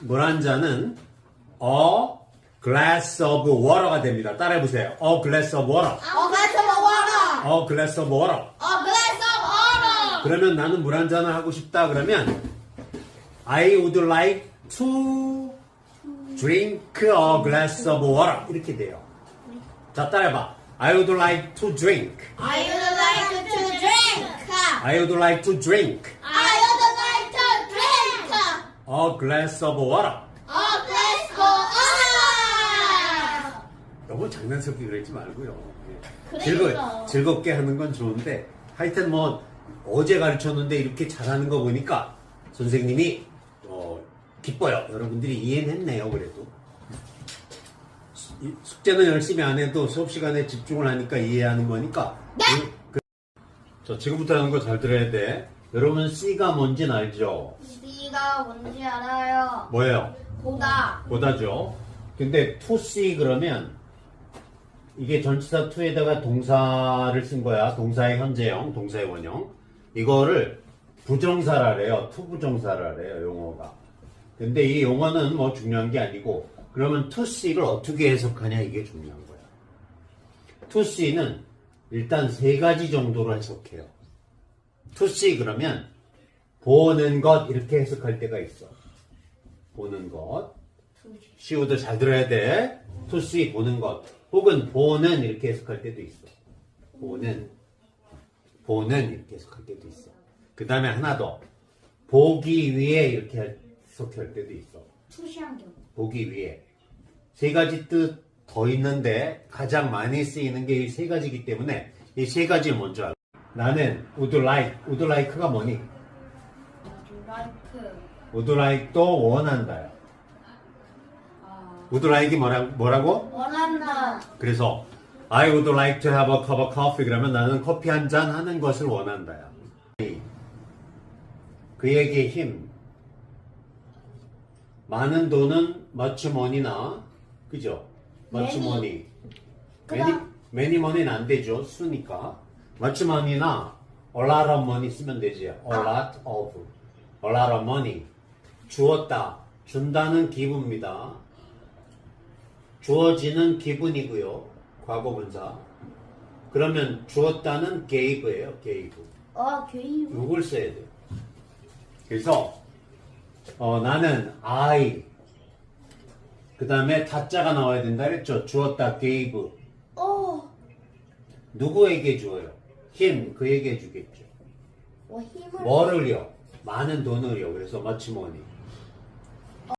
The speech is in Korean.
물한 잔은 a glass of water가 됩니다. 따라해보세요. a glass of water. 어, glass of water. a glass of water. 어, glass of water. 그러면 나는 물 한 잔을 하고 싶다 그러면 I would like to drink a glass of water 이렇게 돼요. 자 따라해봐. I would like to drink. I would like to drink. I would like to drink I would like to drink. A glass of water. A glass of water. 너무 장난스럽게 그러지 말고요. 예. 그러니까. 즐거, 즐겁게 하는 건 좋은데 하여튼 뭐 어제 가르쳤는데 이렇게 잘하는 거 보니까 선생님이 어, 기뻐요. 여러분들이 이해는 했네요. 그래도 숙제는 열심히 안 해도 수업 시간에 집중을 하니까 이해하는 거니까. 네! 그- 그- 자 지금부터 하는 거 잘 들어야 돼. 여러분 C가 뭔지는 알죠? C가 뭔지 알아요. 뭐예요? 보다. 보다죠. 근데 to see 그러면 이게 전치사 to에다가 동사를 쓴 거야. 동사의 현재형, 동사의 원형. 이거를 부정사라래요. to 부정사라래요. 용어가. 근데 이 용어는 뭐 중요한 게 아니고 그러면 to see를 어떻게 해석하냐 이게 중요한 거야. to see는 일단 세 가지 정도로 해석해요. To see 그러면 보는 것 이렇게 해석할 때가 있어. 보는 것. 시우도 잘 들어야 돼. to see 보는 것. 혹은 보는 이렇게 해석할 때도 있어. 보는. 보는 이렇게 해석할 때도 있어. 그 다음에 하나 더. 보기 위해 이렇게 해석할 때도 있어. 투시한 경우. 보기 위해. 세 가지 뜻 더 있는데 가장 많이 쓰이는 게 이 세 가지이기 때문에 이 세 가지 먼저 알고. 나는 would like, would like가 뭐니? like. would like도 원한다요. 아, would like이 뭐라, 뭐라고? 원한다. 그래서 I would like to have a cup of coffee 그러면 나는 커피 한 잔 하는 것을 원한다야. 그에게 힘. 많은 돈은 much money나 그죠? much Many. money. many many money는 안 되죠. 수니까. Much money나 a lot of money 쓰면 되지. a lot of a lot of money. 주었다. 준다는 기부입니다. 주어지는 기분이고요. 과거분사. 그러면 주었다는 gave예요. gave. 어, 교이. 요걸 써야 돼요. 그래서 어, 나는 I 그 다음에 다자가 나와야 된다 그랬죠. 주었다 gave. 어, 누구에게 주어요? 힘 그에게 주겠죠. 어, 힘을. 뭐를요? 많은 돈을요. 그래서 much money.